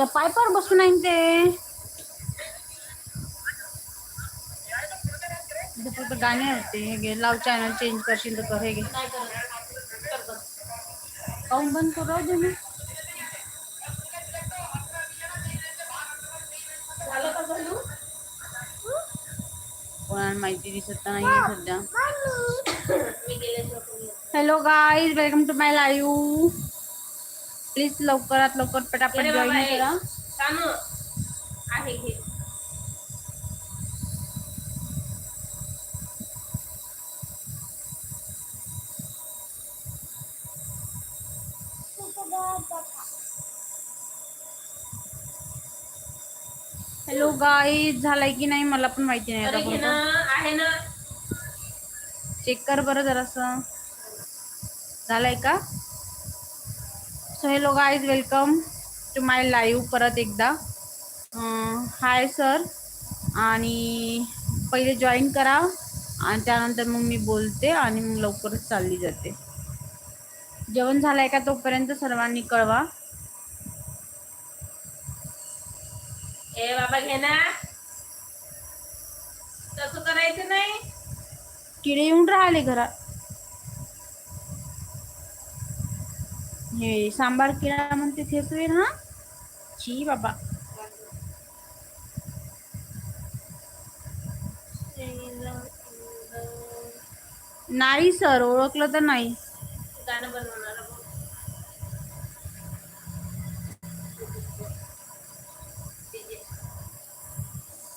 त्या पायपावर बसून आहे ते. फक्त गाणे होते हे घे लाव चॅनल चेंज करशील तर कर हे घे. काऊन बंद करू राहू दे मी कोणाला माहिती दिसत नाहीये सध्या. Hello guys welcome to my live please लवकरात लवकर पटापट जॉईन करा. कानू आहे घे हॅलो गाईज झालाय की नाही मला पण माहिती नाही ना आहे ना. चेक कर बरं जरासं. झालंय का? So hello guys welcome to my live परत एकदा. हाय सर आणि पहिले जॉईन करा. आणि त्यानंतर मग मी बोलते आणि मग लवकरच चालली जाते. जेवण झालंय का तोपर्यंत सर्वांनी कळवा. ए बाबा घे ना. तसं करायचं नाही. किडे येऊन राहिले घरात. हे सांबार किडा म्हणते ते होईल हा? छी बाबा. नाही सर ओळखलं तर नाही. गाणं बनवणार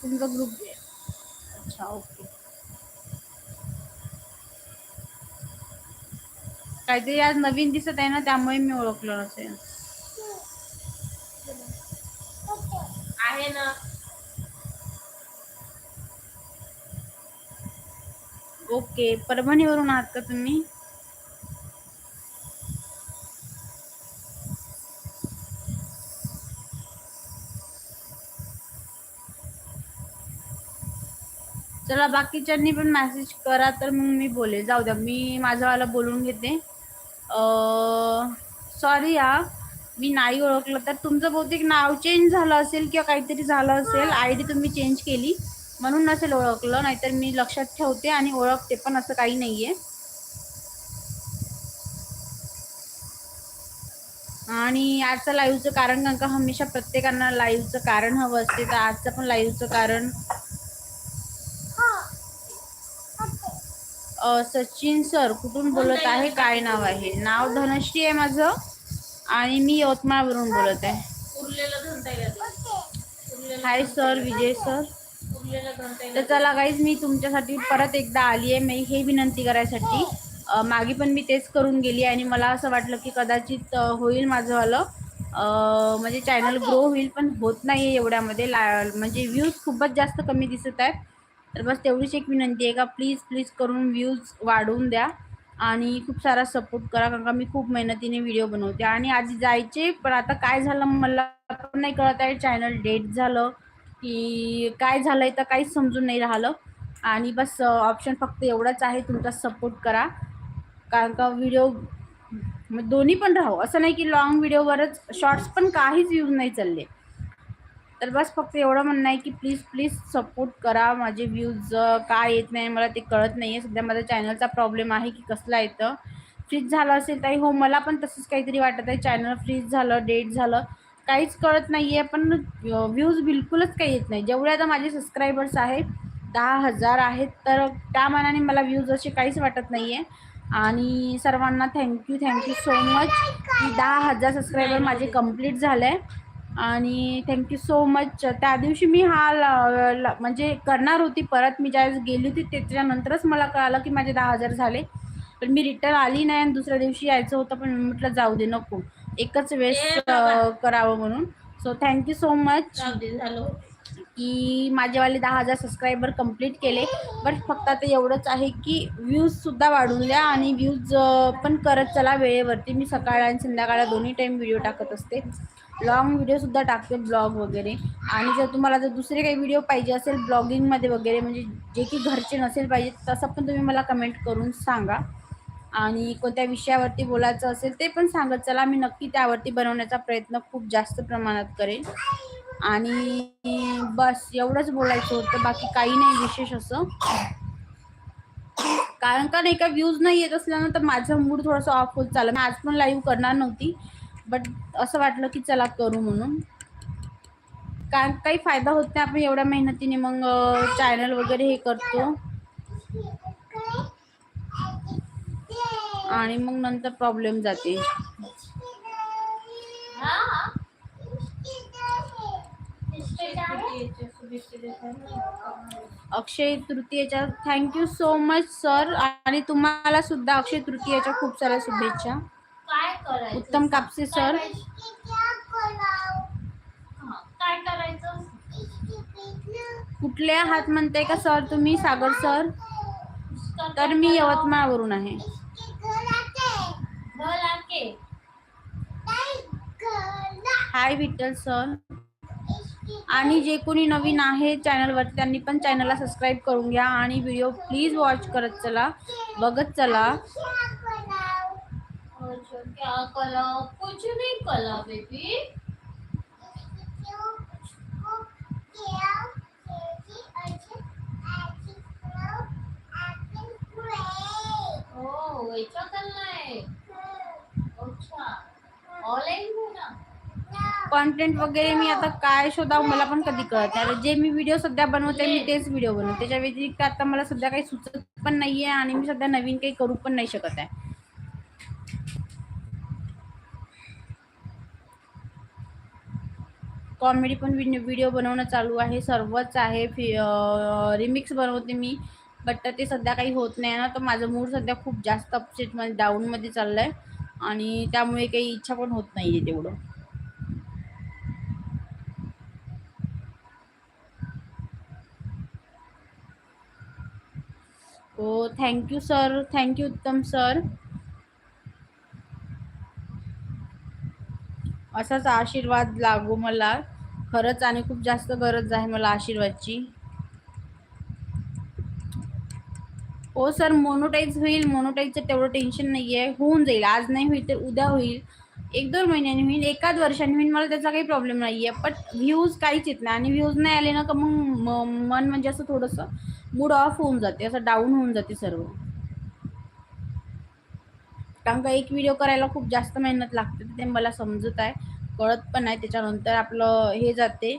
तुमचा ग्रुप अच्छा ओके. काहीतरी आज नवीन दिसत आहे ना त्यामुळे मी ओळखलं नसेल. आहे ना. ओके परभणीवरून आहात का तुम्ही? चला बाकीच्यांनी पण मेसेज करा तर मग मी बोले जाऊ द्या मी माझंवाला बोलून घेते. सॉरी या मी नाही ओळखलं तर तुमचं बहुतेक नाव चेंज झालं असेल किंवा काहीतरी झालं असेल आय डी तुम्ही चेंज केली म्हणून नसेल ओळखलं नाहीतर मी लक्षात ठेवते आणि ओळखते पण असं काही नाही आहे आणि आजचं लाईव्हचं कारण कारण का हमेशा प्रत्येकांना लाईव्हचं कारण हवं असते तर आजचं पण लाईव्हचं कारण सचिन सर कुठून बोलत आहे काय नाव आहे? नाव धनश्री आहे माझं आणि मी यवतमाळवरून बोलत आहे. हाय सर विजय सर तर चला गाईज मी तुमच्यासाठी परत एकदा आली आहे. मी हे विनंती करायसाठी. मागे पण मी तेच करून गेली आणि मला असं वाटलं की कदाचित होईल माझंवालं म्हणजे चॅनल ग्रो होईल पण होत नाही आहे एवढ्यामध्ये. ला म्हणजे व्ह्यूज खूपच जास्त कमी दिसत आहेत. तर बस तेवढीच एक विनंती आहे का प्लीज प्लीज करून व्ह्यूज वाढवून द्या आणि खूप सारा सपोर्ट करा कारण का मी खूप मेहनतीने व्हिडिओ बनवते आणि आधी जायचे पण आता काय झालं मला पण नाही कळत आहे. चॅनल डेट झालं की काय झालंय तर काहीच समजून नाही राहिलं. आणि बस ऑप्शन फक्त एवढंच आहे तुमचा सपोर्ट करा. कारण का व्हिडिओ मग दोन्ही पण राहू. असं नाही की लॉंग व्हिडिओवरच शॉर्ट्स पण काहीच यूज नाही चालले. तर बस फक्त एवढं म्हणणं आहे की प्लीज प्लीज सपोर्ट करा माझे व्ह्यूज काय येत नाही मला ते कळत नाही आहे सध्या माझ्या चॅनलचा प्रॉब्लेम आहे की कसला येतं फ्रीज झालं असेल ताई हो मला पण तसंच काहीतरी वाटत आहे. चॅनल फ्रीज झालं डेट झालं काहीच कळत नाही आहे पण व्ह्यूज बिलकुलच काही येत नाही. जेवढे आता माझे सबस्क्रायबर्स आहेत दहा हजार आहेत तर त्या मानाने मला व्ह्यूज असे काहीच वाटत नाही आहे आणि सर्वांना थँक्यू थँक्यू सो मच की दहा हजार सबस्क्रायबर माझे कंप्लीट झाले. आहे आणि थँक्यू सो मच त्या दिवशी मी हा म्हणजे करणार होती परत. मी ज्यावेळेस गेली होती त्याच्यानंतरच मला कळालं की माझे दहा हजार झाले. पण मी रिटर्न आली नाही आणि दुसऱ्या दिवशी यायचं होतं पण म्हटलं जाऊ दे नको. एकच वेळेस. अं, करावं म्हणून. सो थँक्यू सो मच की माझेवाले दहा हजार सबस्क्रायबर कंप्लीट केले. बट फक्त आता एवढंच आहे की व्ह्यूजसुद्धा वाढून द्या आणि व्ह्यूज पण करत चला वेळेवरती. मी सकाळ आणि संध्याकाळ दोन्ही टाईम व्हिडिओ टाकत असते. लॉंग व्हिडिओसुद्धा टाकते ब्लॉग वगैरे. आणि जर तुम्हाला जर दुसरे काही व्हिडिओ पाहिजे असेल ब्लॉगिंगमध्ये वगैरे म्हणजे जे की घरचे नसेल पाहिजे तसं पण तुम्ही मला कमेंट करून सांगा. आणि कोणत्या विषयावरती बोलायचं असेल ते पण सांगत चला मी नक्की त्यावरती बनवण्याचा प्रयत्न खूप जास्त प्रमाणात करेन. आणि बस एवढंच बोलायचं होतं. बाकी काही नाही विशेष असं. कारण का नाही का व्ह्यूज नाही येत असल्यानं तर माझा मूड थोडंसं ऑफ होत चाललं. मी आज पण लाईव्ह करणार नव्हती. बट असं वाटलं की चला करू म्हणून. काय काही फायदा होत नाही. आपण एवढ्या मेहनतीने मग चॅनल वगैरे हे करतो. आणि मग नंतर प्रॉब्लेम जाते. अक्षय तृतीयेच्या thank you so much sir आणि तुम्हाला सुद्धा अक्षय तृतीयेच्या खूप साऱ्या शुभेच्छा. करायचं? उत्तम कापसे सर. हा, काय करायचं? कुठले आहात म्हणते का सर तुम्ही सागर सर? तर मी यवतमाळवरून आहे. Hi Vitthal sir. आणि जे कोणी नवीन आहे चॅनलवरती त्यांनी पण चॅनलला सबस्क्राईब करून घ्या. आणि व्हिडिओ प्लीज वॉच करत चला बघत चला. क्या कला कुछ नहीं कला बेबी। वैसा करना है? अच्छा हो ना? कॉन्टेंट वगैरे मी आता काय शोधावं मला पण कधी कळत नाही. आता जे मी व्हिडिओ सध्या बनवते मी तेच व्हिडिओ बनवते. त्याच्या व्यतिरिक्त आता मला सध्या काही सुचत पण नाहीये आणि मी सध्या नवीन काही करू पण नाही शकत आहे. कॉमेडी पण व्हिडिओ बनवणं चालू आहे. सर्वच आहे. फि रिमिक्स बनवते मी. बट ते सध्या काही होत नाही ना. तर माझं मूड सध्या खूप जास्त अपसेटमध्ये डाऊनमध्ये चाललं आहे आणि त्यामुळे काही इच्छा पण होत नाही आहे तेवढं. हो thank you sir thank you उत्तम सर असाच आशीर्वाद लागो मला. खरंच आणि खूप जास्त गरज आहे मला आशीर्वादची. हो सर मोनोटाईज होईल. मोनोटाईजचं तेवढं टेन्शन नाही आहे होऊन जाईल. आज नाही होईल तर उद्या होईल. एक दोन महिन्यांनी होईल एकाच वर्षाने होईल. मला त्याचा काही प्रॉब्लेम नाही आहे बट व्ह्यूज काहीच येत नाही. आणि व्ह्यूज नाही आले ना का मग म- मन म्हणजे असं थोडंसं मूड ऑफ होऊन जाते. असं डाऊन होऊन जाते सर्व. कारण का एक व्हिडिओ करायला खूप जास्त मेहनत लागते. ते मला समजत आहे. कळत पण आहे त्याच्यानंतर आपलं हे जाते.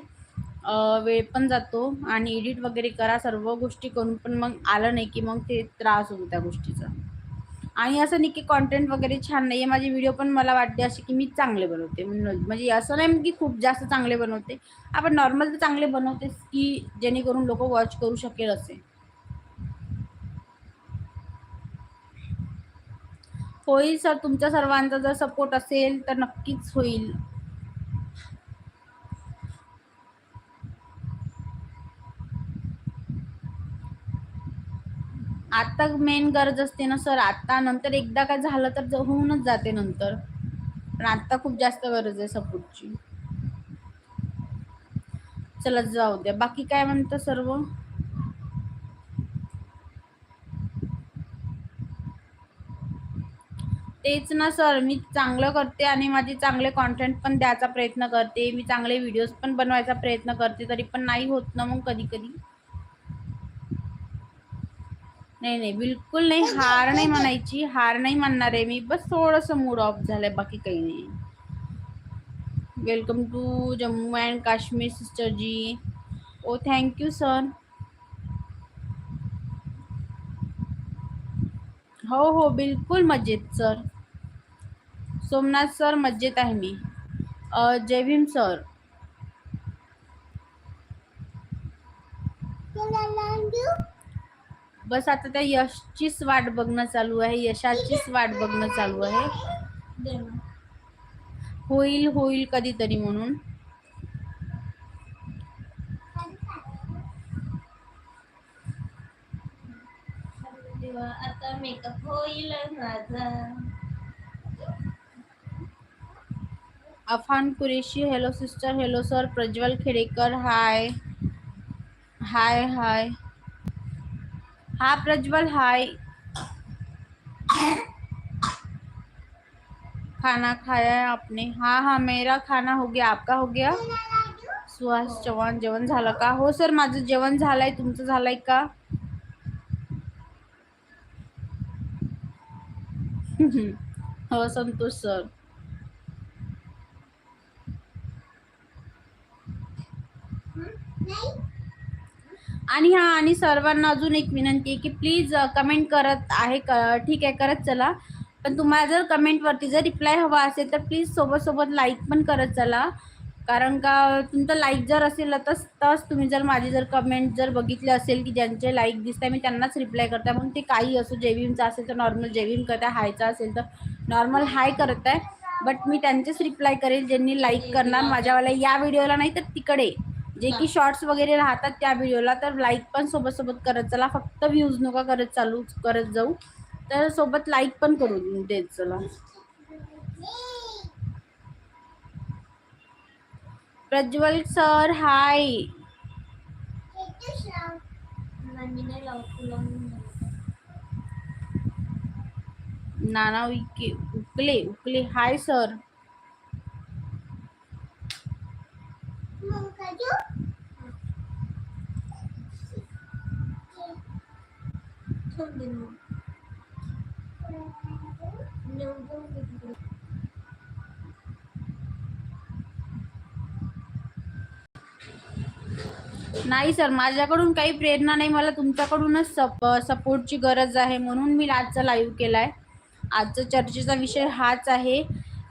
वेळ पण जातो आणि एडिट वगैरे करा सर्व गोष्टी करून पण मग आलं नाही की मग ते त्रास होतो त्या गोष्टीचा. आणि असं नाही की कॉन्टेंट वगैरे छान नाही आहे माझे व्हिडिओ पण मला वाटते असे की मी चांगले बनवते. म्हणून म्हणजे असं नाही की खूप जास्त चांगले बनवते. आपण नॉर्मल तर चांगले बनवतेच की जेणेकरून लोक वॉच करू शकेल असे. होईल सर तुमच्या सर्वांचा जर सपोर्ट असेल तर नक्कीच होईल. आता मेन गरज असते ना सर आता नंतर एकदा काय झालं तर होऊनच जाते नंतर. पण आता खूप जास्त गरज आहे सपोर्टची चला जाऊ द्या. बाकी काय म्हणतं सर्व? तेच ना सर मी चांगलं करते आणि माझे चांगले कॉन्टेंट पण द्यायचा प्रयत्न करते. मी चांगले व्हिडिओज पण बनवायचा प्रयत्न करते. तरी पण नाही होत ना मग कधी कधी नाही नाही बिलकुल नाही. हार नाही म्हणायची. हार नाही म्हणणार आहे मी. बस थोडंसं मूड ऑफ झालंय बाकी काही नाही. Welcome to Jammu and Kashmir sister ji O thank you sir हो हो बिलकुल मजेत सर सोमनाथ सर मज्जेत आहे मी. अ, जय भीम सर बस आता त्या यशचीच वाट बघणं चालू आहे यशाचीच वाट बघणं चालू आहे. होईल होईल कधीतरी म्हणून. आता मेकअप होईल माझा. Afan Qureshi hello sister hello sir Prajwal Khedekar hi hi hi हा प्रज्वल हाय. खाना खाया है आपने? हाँ हाँ मेरा खाना हो गया आपका हो गया? सुहास चव्हाण जेवण झालं का? हो सर माझं जेवण झालंय तुमचं झालंय का? हो संतोष सर. आणि हा आणि सर्वांना अजून एक विनंती आहे की प्लीज कमेंट करत आहे क- ठीक आहे करत चला. पण तुम्हाला जर कमेंटवरती जर रिप्लाय हवा असेल तर प्लीज सोबत सोबत लाईक पण करत चला. कारण का तुमचं लाईक जर असेल तर तस तुम्ही जर माझी जर कमेंट जर बघितले असेल की ज्यांचे लाईक दिसत मी त्यांनाच रिप्लाय करते. मग ते काही असो जेवीमचा असेल तर नॉर्मल जेवीम करताय हायचा असेल तर नॉर्मल हाय करत आहे. बट मी त्यांचेच रिप्लाय करेल ज्यांनी लाईक करणार माझ्यावाला या व्हिडिओला नाही तर तिकडे. जे की शॉर्ट्स वगैरे राहतात त्या व्हिडिओला तर लाईक पण सोबत सोबत करत चला. फक्त व्ह्यूज नका करत चालू करत जाऊ. तर सोबत लाईक पण करून देत चला. प्रज्वल सर हाय नाना उके उकले उकले. हाय सर ठेवून दे मग. No, no, नाही सर माझ्याकडून काही प्रेरणा नाही मला तुमच्याकडूनच सप सपोर्टची गरज आहे म्हणून मी आजचा लाईव्ह केला आहे आजचा चर्चेचा विषय हाच आहे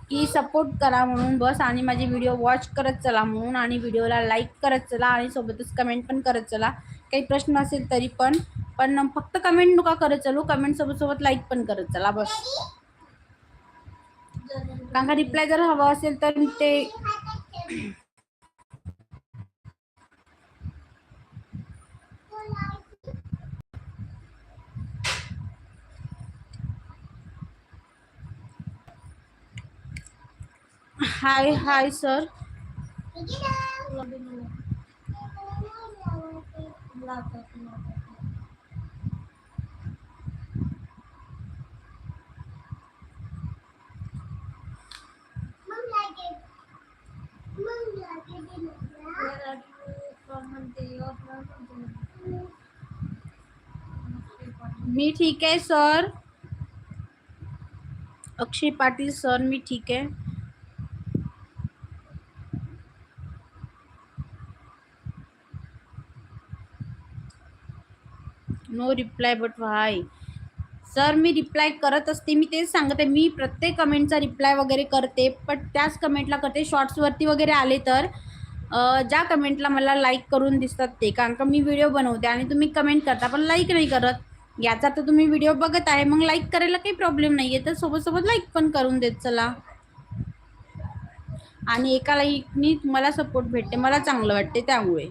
की सपोर्ट करा म्हणून बस आणि माझे व्हिडिओ वॉच करत चला म्हणून आणि व्हिडिओला लाईक करत चला आणि सोबतच कमेंट पण करत चला काही प्रश्न असेल तरी पण पण फक्त कमेंट नका करत चालू. कमेंट सोबत सोबत लाईक पण करत चला बस. कारण का रिप्लाय जर हवा असेल तर ते हाय हाय सर मी ठीक है सर अक्षय पाटिल सर मी ठीक आहे. No reply but why sir me reply करत असते मी तेच सांगत आहे मी प्रत्येक कमेंटचा रिप्लाय वगैरे करते पण त्याच कमेंटला करते शॉर्ट्सवरती वगैरे आले तर ज्या कमेंटला मला लाईक करून दिसतात ते कारण का मी व्हिडिओ बनवते आणि तुम्ही कमेंट करता पण लाईक नाही करत. याचा तर तुम्ही व्हिडिओ बघत आहे मग लाईक करायला काही प्रॉब्लेम नाही आहे तर सोबतसोबत लाईक पण करून देत चला. आणि एका लाईकनी तुम्हाला सपोर्ट भेटते मला चांगलं वाटते त्यामुळे.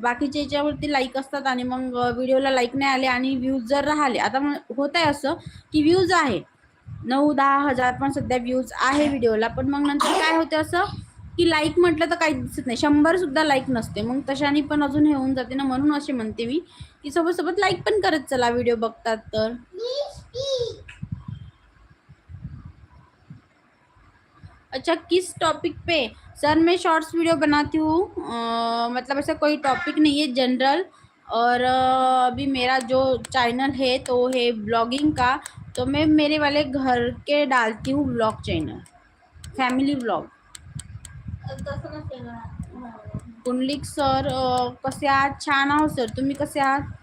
बाकीच्या याच्यावरती लाईक असतात आणि मग व्हिडिओला लाईक नाही आले आणि व्ह्यूज जर राहिले. आता होत आहे असं की व्ह्यूज आहे. नऊ दहा हजार पण सध्या व्ह्यूज आहे व्हिडिओला पण मग नंतर काय होते असं की लाईक म्हटलं तर काही दिसत नाही. शंभर सुद्धा लाईक नसते. मग तशाने पण अजून हे होऊन जाते ना म्हणून असे म्हणते मी की सोबत सोबत लाईक पण करत चला व्हिडिओ बघतात तर. अच्छा किस टॉपिक पे? सर मैं शॉर्ट्स वीडियो बनाती हूँ। मतलब ऐसा कोई टॉपिक नहीं है जनरल और अभी मेरा जो चैनल है तो है ब्लॉगिंग का। तो मैं मेरे वाले घर के डालती हूँ blog channel family blog. Pundalik sir कसे आहात छान आहो सर तुम्ही कसे आहात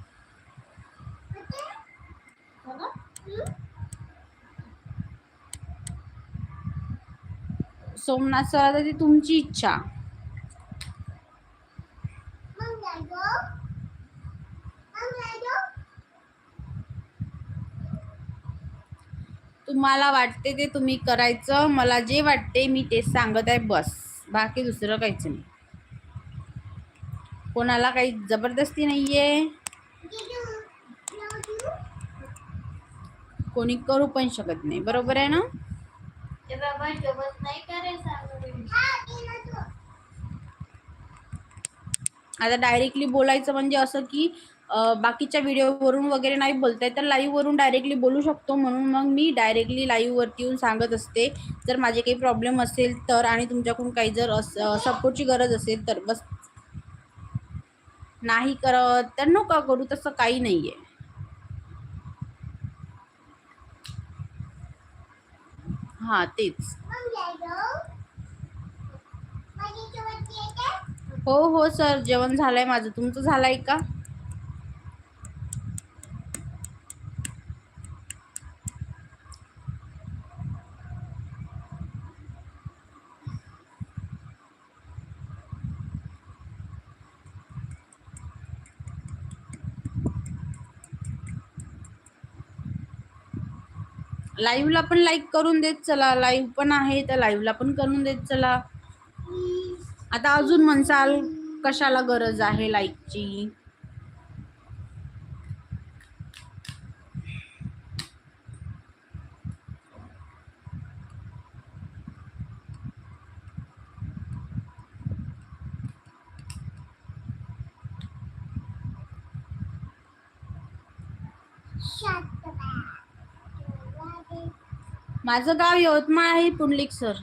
सोमनाथ सर आता ती तुमची इच्छा. तुम्हाला वाटते ते तुम्ही करायचं मला जे वाटते मी ते सांगत आहे बस. बाकी दुसरं काहीच नाही. कोणाला काही जबरदस्ती नाहीये. कोणी करू पण शकत नाही. बरोबर आहे ना? ए बाबा जेवत नाही का सांगू आता डायरेक्टली बोलायचं म्हणजे असं की बाकीच्या व्हिडिओवरून वगैरे नाही बोलताय तर लाईव्हवरून डायरेक्टली बोलू शकतो. म्हणून मग मी डायरेक्टली लाईव्हवरती येऊन सांगत असते. जर माझे काही प्रॉब्लेम असेल तर आणि तुमच्याकडून काही जर सपोर्टची गरज असेल तर बस. नाही करत तर नका करू तसं काही नाही आहे हां तेच. हो हो सर. जेवण झालंय माझं. तुमचं झालंय का? लाईव्हला पण लाईक करून देत चला. लाईव्ह पण आहे तर लाईव्हला पण करून देत चला. आता अजून म्हणसाल कशाला गरज आहे लाईकची माझं गाव यवतमाळ आहे पुंडलिक सर.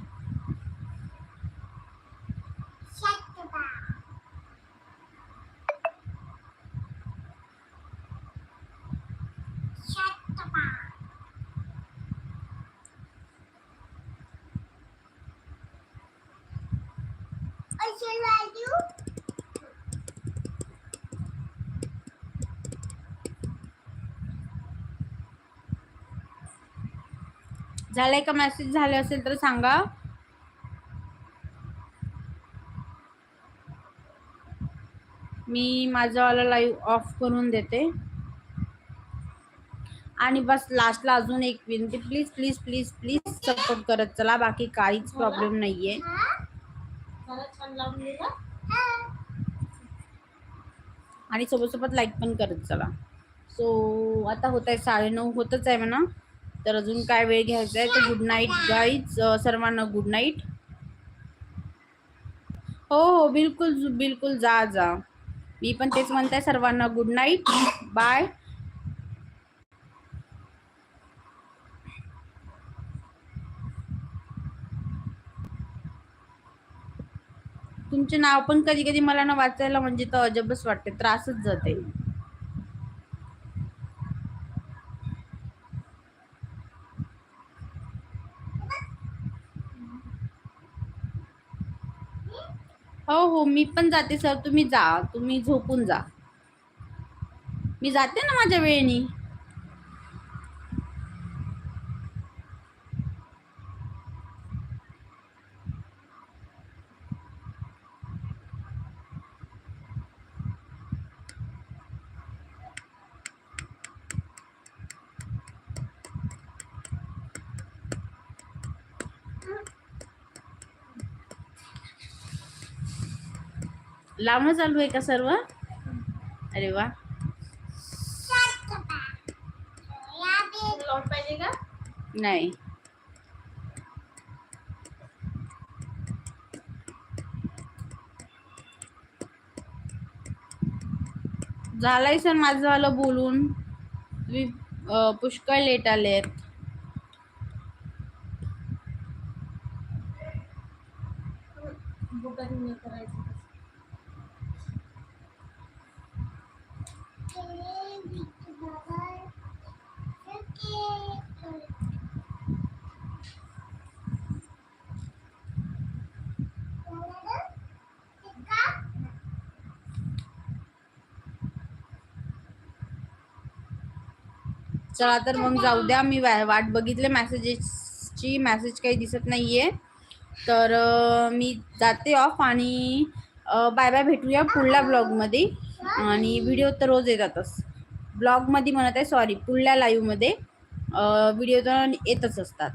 झालाय का मेसेज झाले असेल तर सांगा. मी माझावाला लाईव्ह ऑफ करून देते. आणि बस लास्टला अजून एक विनंती please please please please support करत चला बाकी काहीच प्रॉब्लेम नाहीये. आणि सोबत सोबत लाईक पण करत चला. सो आता होत आहे साडेनऊ होतच आहे म्हणा. तर अजून काय वेळ घ्यायचा आहे? तर गुड नाईट गाईज सर्वांना गुड नाईट हो हो बिलकुल बिलकुल जा जा. मी पण तेच म्हणते सर्वांना गुड नाईट बाय तुमचे नाव पण कधी कधी मला ना वाचायला म्हणजे तर अजबच वाटते त्रासच जाते. हो हो मी पण जाते सर. तुम्ही जा. तुम्ही झोपून जा. मी जाते ना माझ्या वेळेनी? लावणं चालू आहे का सर्व? अरे वा. पाहिजे का नाही. झालाय सर माझं झालं बोलून तुम्ही पुष्कळ लेट आलेत. आहेत करायचं. चला तर मग जाऊ द्या. मी वाट बघितले. मॅसेजेसची मॅसेज काही दिसत नाही आहे तर मी जाते ऑफ आणि बाय बाय भेटूया पुढल्या ब्लॉगमध्ये आणि व्हिडिओ तर रोज येतातच. ब्लॉगमध्ये म्हणत आहे सॉरी पुढल्या लाईव्हमध्ये व्हिडिओ तर येतच असतात.